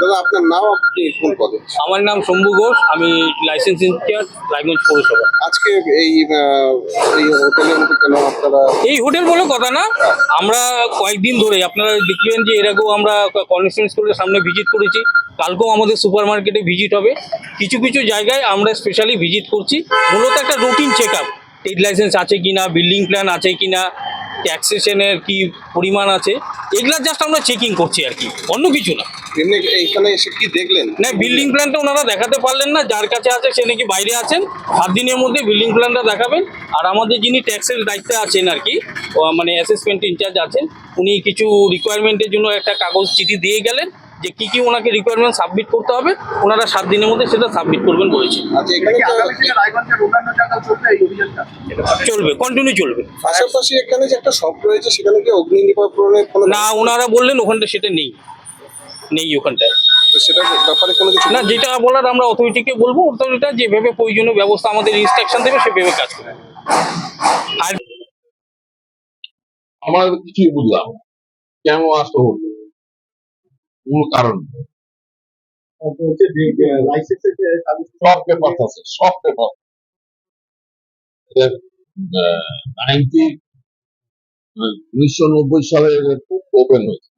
দাদা আপনার নাম আপনি কোন পদে? আমার নাম শম্ভু ঘোষ আমি লাইসেন্স ইনচার্জ রায়গঞ্জ পৌরসভা। আজকে এই এই হোটেলের মধ্যে কেন আপনারা এই হোটেল বলে কথা না আমরা কয়েকদিন ধরে আপনারা দেখবেন যে এরকম আমরা কনভেনশন স্কুলের সামনে ভিজিট করেছি কালকেও আমাদের সুপার মার্কেটে ভিজিট হবে। কিছু কিছু জায়গায় আমরা স্পেশালি ভিজিট করছি মূলত একটা routine check up trade licence আছে কিনা বিল্ডিং প্ল্যান আছে কিনা ট্যাক্সেশনের কি পরিমাণ আছে এগুলা জাস্ট আমরা চেকিং করছি আর কি অন্য কিছু না। এমনি এসে কি দেখলেন? না বিল্ডিং প্ল্যানটা ওনারা দেখাতে পারলেন না। যার কাছে আছে সে নাকি বাইরে আছেন। সাত দিনের মধ্যে বিল্ডিং প্ল্যানটা দেখাবেন। আর আমাদের যিনি ট্যাক্সের দায়িত্বে আছেন আর কি মানে অ্যাসেসমেন্ট ইনচার্জ আছেন উনি কিছু রিকোয়ারমেন্টের জন্য একটা কাগজ চিঠি দিয়ে গেলেন যে কি কি ওনাকে রিকোয়ারমেন্ট সাবমিট করতে হবে। ওনারা সাত দিনের মধ্যে সেটা সাবমিট করবেন বলেছে। আচ্ছা এখানে চলবে কন্টিনিউ চলবে। পাশাপাশি এখানে যে একটা শপ রয়েছে সেখানে কি অগ্নি না ওনারা বললেন ওখানটা সেটা নেই। নেই ওখানটায়। তো ব্যাপারে কোনো না যেটা বলার আমরা অথরিটিকে বলব অথরিটা যেভাবে প্রয়োজনীয় ব্যবস্থা আমাদের ইনস্ট্রাকশন দেবে সেভাবে কাজ করবে। আর আমরা কিছুই বুঝলাম। কেন আসতে হলো? কোন কারণ। সব পেপার আছে সব পেপার নাইনটি উনিশশো নব্বই সালে ওপেন হয়েছে।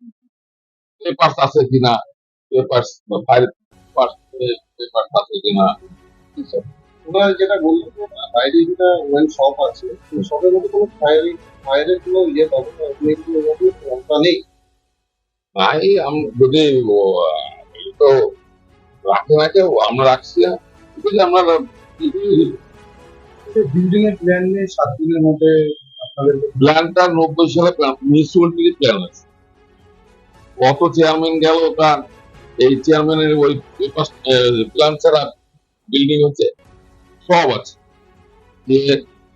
পেপার আছে কিনা? পেপার ফাইল পেপার আছে কিনা। ওনারা যেটা বললেন যেটা ওয়াইন শপ আছে শপের মধ্যে কোনো কোনো ইয়ে নেই। যদি তো রাখে না কেউ, আমরা রাখছি কিন্তু আমরা বিল্ডিং এর প্ল্যান নিয়ে সাত দিনের মধ্যে আপনাদের প্ল্যানটা নব্বই সালে মিউনিসিপালিটির প্ল্যান আছে। কত চেয়ারম্যান গেল তার এই চেয়ারম্যানের ওই প্ল্যান ছাড়া বিল্ডিং হচ্ছে, সব আছে। যে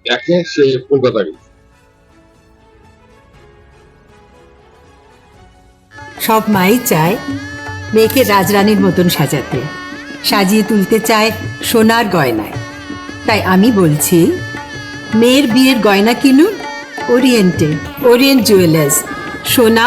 দেখে সে কলকাতা গেছে। সব মাই চায় মেয়েকে রাজরানীর মতন সাজাতে। সাজিয়ে তুলতে চায় সোনার গয়নায়। তাই আমি বলছি, মেয়ের বিয়ের গয়না কিনুন ওরিয়েন্টে ওরিয়েন্ট জুয়েলার্স, সোনা